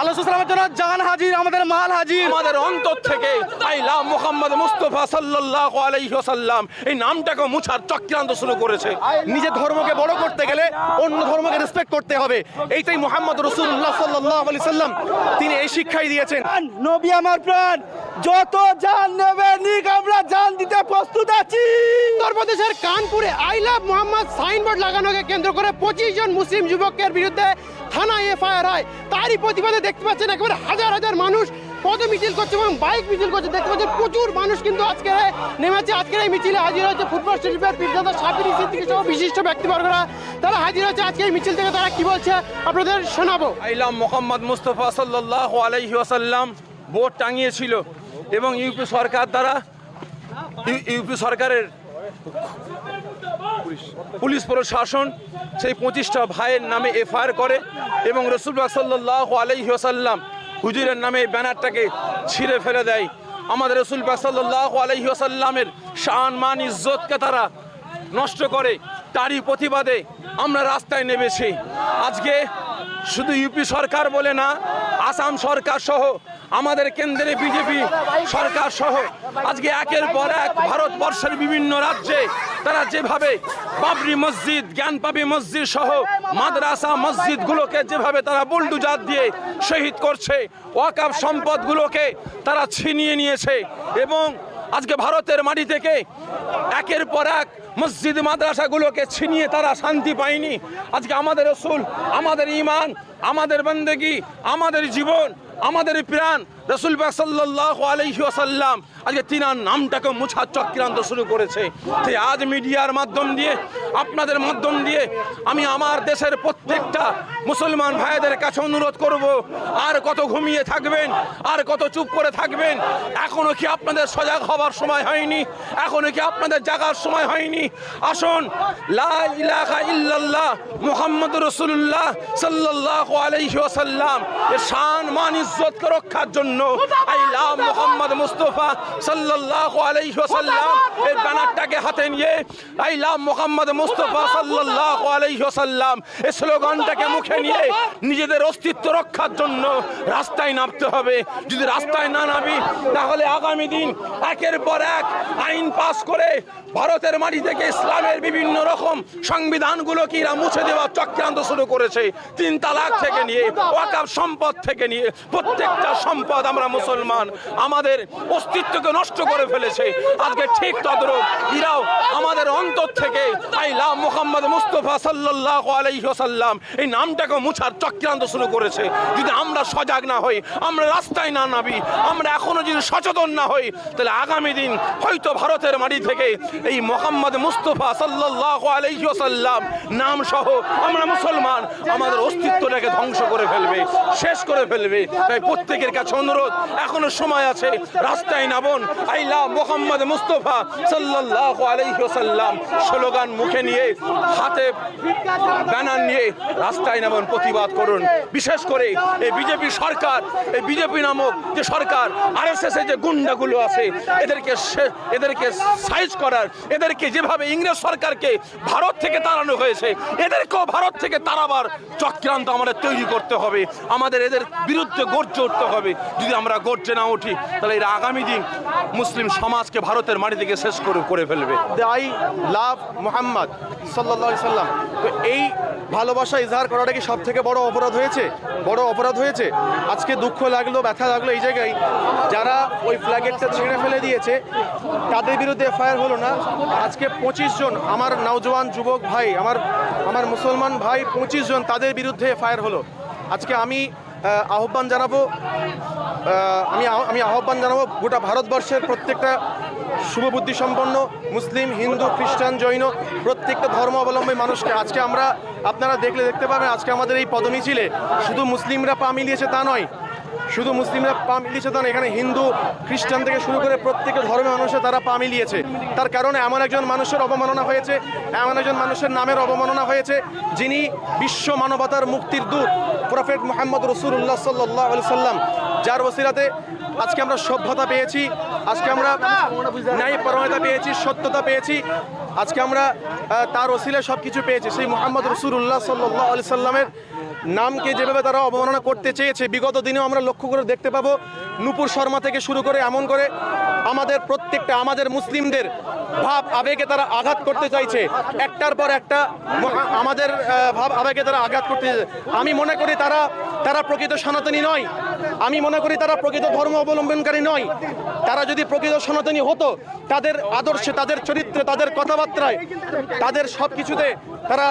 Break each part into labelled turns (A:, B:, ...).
A: জন্য জান হাজির আমাদের মাল হাজির।
B: আমাদের অন্তর থেকে আইলা মোহাম্মদ মুস্তফা সাল্লাল্লাহু আলাইহি ওয়াসাল্লাম এই নামটাকে মুছার চক্রান্ত শুরু করেছে।
A: নিজের ধর্মকে বড় করতে গেলে অন্য ধর্মকে রেসপেক্ট করতে হবে। এইটাই মোহাম্মদ রসুল্লাহ সাল্লাম তিনি এই শিক্ষাই দিয়েছেন। নবী আমার প্রাণ যত জান নেবে নিক আমরা জান দিতে প্রস্তুত আছি।
C: উত্তরপ্রদেশের কানপুরে আই লাভ মোহাম্মদ সাইনবোর্ড লাগানোকে কেন্দ্র করে পঁচিশ জন মুসলিম যুবকের বিরুদ্ধে থানায় এফআইআর হয়। তারই প্রতিবাদে দেখতে পাচ্ছেন একেবারে হাজার হাজার মানুষ পদ মিছিল করছে এবং বাইক মিছিল করছে। দেখতে পাচ্ছেন প্রচুর মানুষ কিন্তু আজকে নেমেছে। আজকের এই মিছিলে হাজির হয়েছে ফুটবল শরীফের পীরজাদা সাবির সিদ্দিকী সহ বিশিষ্ট ব্যক্তিবর্গরা। তারা হাজির হয়েছে আজকে এই মিছিল থেকে। তারা কি বলছে আপনাদের শোনাবো।
B: আইলা মোহাম্মদ মুস্তফা সাল্লাল্লাহু আলাইহি ওয়াসাল্লাম। বোর্ড টাঙিয়েছিল এবং ইউপি সরকার দ্বারা ইউপি সরকারের পুলিশ। প্রশাসন সেই পঁচিশটা ভাইয়ের নামে এফআইআর করে এবং রসুল্লাহ সাল্লাহ আলাইহি ওয়াসাল্লাম হুজুরের নামে ব্যানারটাকে ছিঁড়ে ফেলে দেয়। আমাদের রসুল্লাহ সাল্লাহ আলাইহি ওয়াসাল্লামের শান, মান, ইজ্জতকে তারা নষ্ট করে, তারই প্রতিবাদে আমরা রাস্তায় নেমেছি। আজকে শুধু ইউপি সরকার বলে না আসাম সরকার সহ আমাদের কেন্দ্রে বিজেপি সরকার সহ আজকে একের পর এক ভারতবর্ষের বিভিন্ন রাজ্যে তারা যেভাবে বাবরি মসজিদ, জ্ঞানপাবি মসজিদ সহ মাদ্রাসা মসজিদগুলোকে যেভাবে তারা বুলডুজার দিয়ে শহীদ করছে, ওয়াকাব সম্পদগুলোকে তারা ছিনিয়ে নিয়েছে এবং আজকে ভারতের মাটি থেকে একের পর এক মসজিদ মাদ্রাসাগুলোকে ছিনিয়ে তারা শান্তি পায়নি। আজকে আমাদের রসুল, আমাদের ইমান আমাদের বন্দেগি, আমাদের জীবন আমাদের প্রাণ রসুল সাল্লাহ আজকে তিনার নামটাকে মুছার চক্রান্ত শুরু করেছে। তাই আজ মিডিয়ার মাধ্যম দিয়ে, আপনাদের মাধ্যম দিয়ে আমি আমার দেশের প্রত্যেকটা মুসলমান ভাইদের কাছে অনুরোধ করব, আর কত ঘুমিয়ে থাকবেন, আর কত চুপ করে থাকবেন, এখনও কি আপনাদের সজাগ হবার সময় হয়নি? এখনও কি আপনাদের জাগার সময় হয়নি? আসুন, লা ইলাহা ইল্লাল্লাহ মুহাম্মদ রাসূলুল্লাহ সাল্লাল্লাহু আলাইহি ওয়াসাল্লাম, এর শান, মান ইজ্জতকে রক্ষার জন্য। আইলা মুহাম্মদ মুস্তাফা সাল্লাল্লাহু আলাইহি ওয়াসাল্লাম। এই ব্যানারটাকে হাতে নিয়ে আইলা মুহাম্মদ মুস্তাফা সাল্লাল্লাহু আলাইহি ওয়াসাল্লাম। এই স্লোগানটাকে মুখে নিয়ে নিজেদের অস্তিত্ব রক্ষার জন্য রাস্তায় নামতে হবে। যদি রাস্তায় না নামি তাহলে আগামী দিন একের পর এক আইন পাস করে ভারতের মাটি থেকে ইসলামের বিভিন্ন রকম সংবিধানগুলোকে এরা মুছে দেওয়ার চক্রান্ত শুরু করেছে। তিন তালাক থেকে নিয়ে ওয়াকাব সম্পদ থেকে নিয়ে প্রত্যেকটা সম্পদ আমরা মুসলমান, আমাদের অস্তিত্বকে নষ্ট করে ফেলেছে। আজকে ঠিক তদ্রুপ, ইরাও আমাদের অন্তর থেকে আইলা মোহাম্মদ মুস্তফা সাল্লাহ আলাইসাল্লাম এই নামটাকে মুছার চক্রান্ত শুরু করেছে। যদি আমরা সজাগ না হই, আমরা রাস্তায় না নামি, আমরা এখনও যদি সচেতন না হই, তাহলে আগামী দিন হয়তো ভারতের মাটি থেকে এই মোহাম্মদ মুস্তফা সাল্লাহ আলাইসাল্লাম নাম সহ আমরা মুসলমান আমাদের অস্তিত্বটাকে ধ্বংস করে ফেলবে, শেষ করে ফেলবে। তাই প্রত্যেকের কাছে অনুরোধ, এখনও সময় আছে, রাস্তায় নামুন আইলা মোহাম্মদ মুস্তফা সাল্লাহ আলাইসাল্লাম স্লোগান মুখে নিয়ে, হাতে ব্যানার নিয়ে রাস্তায় নামুন প্রতিবাদ করুন। বিশেষ করে এই বিজেপি সরকার, এই বিজেপি নামক যে সরকার আর এস এর যে গুন্ডাগুলো আছে, এদেরকে এদেরকে সাইজ করার, এদেরকে যেভাবে ইংরেজ সরকারকে ভারত থেকে তাড়ানো হয়েছে, এদেরকেও ভারত থেকে তাড়াবার চক্রান্ত আমাদের তৈরি করতে হবে। আমাদের এদের বিরুদ্ধে গর্জে উঠতে হবে। যদি আমরা গর্জে না উঠি, তাহলে এরা আগামী দিন মুসলিম সমাজকে ভারতের মাটি থেকে শেষ করে করে ফেলবে।
A: আই লাভ, মোহাম্মদ সাল্লাহ সাল্লাম। তো এই ভালোবাসা ইজহার করাটা কি সব থেকে বড় অপরাধ হয়েছে? বড় অপরাধ হয়েছে? আজকে দুঃখ লাগল, ব্যথা লাগল এই জায়গায়। যারা ওই ফ্ল্যাগেটটা ছিঁড়ে ফেলে দিয়েছে, তাদের বিরুদ্ধে এফআইআর হলো না। আজকে পঁচিশ জন আমার নওজোয়ান যুবক ভাই, আমার আমার মুসলমান ভাই পঁচিশ জন তাদের বিরুদ্ধে এফআইআর হলো। আজকে আমি আহ্বান জানাব আমি আমি আহ্বান জানাব গোটা ভারতবর্ষের প্রত্যেকটা শুভবুদ্ধি সম্পন্ন মুসলিম, হিন্দু, খ্রিস্টান, জৈন প্রত্যেকটা ধর্ম অবলম্বী মানুষকে আজকে আমরা আপনারা দেখলে দেখতে পাবেন, আজকে আমাদের এই পদমিছিলে শুধু মুসলিমরা পা মিলিয়েছে তা নয় শুধু মুসলিমরা পা মিলিয়েছে তা এখানে হিন্দু, খ্রিস্টান থেকে শুরু করে প্রত্যেকটা ধর্মের মানুষে তারা পা মিলিয়েছে। তার কারণে এমন একজন মানুষের অবমাননা হয়েছে, এমন একজন মানুষের নামের অবমাননা হয়েছে, যিনি বিশ্ব মানবতার মুক্তির দূত, প্রফেট মোহাম্মদ রসুল্লাহ সাল্লাহ সাল্লাম। যার ওসিরাতে আজকে আমরা সভ্যতা পেয়েছি, আজকে আমরা ন্যায় পরমতা পেয়েছি, সত্যতা পেয়েছি, আজকে আমরা তার ওসিলে সব কিছু পেয়েছি। সেই মোহাম্মদ রসুল্লাহ সাল্লাহ আলি সাল্লামের নামকে যেভাবে তারা অবমাননা করতে চেয়েছে, বিগত দিনেও আমরা লক্ষ্য করে দেখতে পাবো, নুপুর শর্মা থেকে শুরু করে এমন করে আমাদের প্রত্যেকটা, আমাদের মুসলিমদের ভাব, আবেগে তারা আঘাত করতে চাইছে একটার পর একটা আমাদের ভাব, আবেগে তারা আঘাত করতে। আমি মনে করি তারা তারা প্রকৃত সনাতনী নয় আমি মনে করি তারা প্রকৃত ধর্ম অবলম্বনকারী নয়। তারা যদি প্রকৃত সনাতনী হতো, তাদের আদর্শে, তাদের চরিত্রে, তাদের কথাবার্তায়, তাদের সব কিছুতে তারা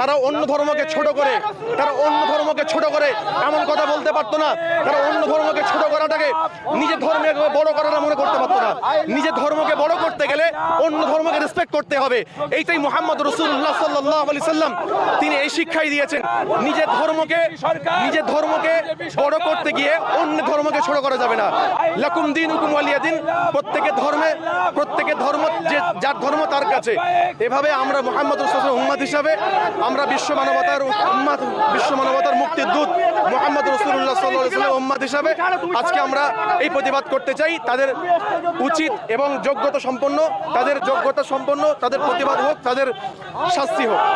A: তারা অন্য ধর্মকে ছোট করে, তারা অন্য ধর্মকে ছোট করে এমন কথা বলতে পারতো না। তারা অন্য ধর্মকে ছোট করাটাকে নিজের ধর্মে বড় করাটা মনে করতে পারতো না। নিজের ধর্মকে বড় করতে গেলে অন্য ধর্মকে রেসপেক্ট করতে হবে। এইটাই মোহাম্মদ রসুল্লাহ সাল্লাহ আলি সাল্লাম তিনি এই শিক্ষাই দিয়েছেন। নিজের ধর্মকে নিজের ধর্মকে বড় করতে গিয়ে অন্য ধর্মকে ছোট করা যাবে না। লাকুম দিন হুকুম আলিয়া দিন। প্রত্যেকের ধর্মে প্রত্যেকের ধর্ম যে যার ধর্ম তার কাছে। এভাবে আমরা মোহাম্মদ রসুল উম্মাদ হিসাবে আমরা বিশ্ব মানবতার উম্মাদ, বিশ্ব মানবতার মুক্তির দূত মোহাম্মদ রসুল্লাহ সাল্লাহ উম্মাদ হিসাবে আজকে আমরা এই প্রতিবাদ করতে চাই। তাদের উচিত এবং যোগ্যতা সম্পন্ন, তাদের যোগ্যতা সম্পন্ন, তাদের প্রতিবাদ হোক, তাদের শাস্তি হোক।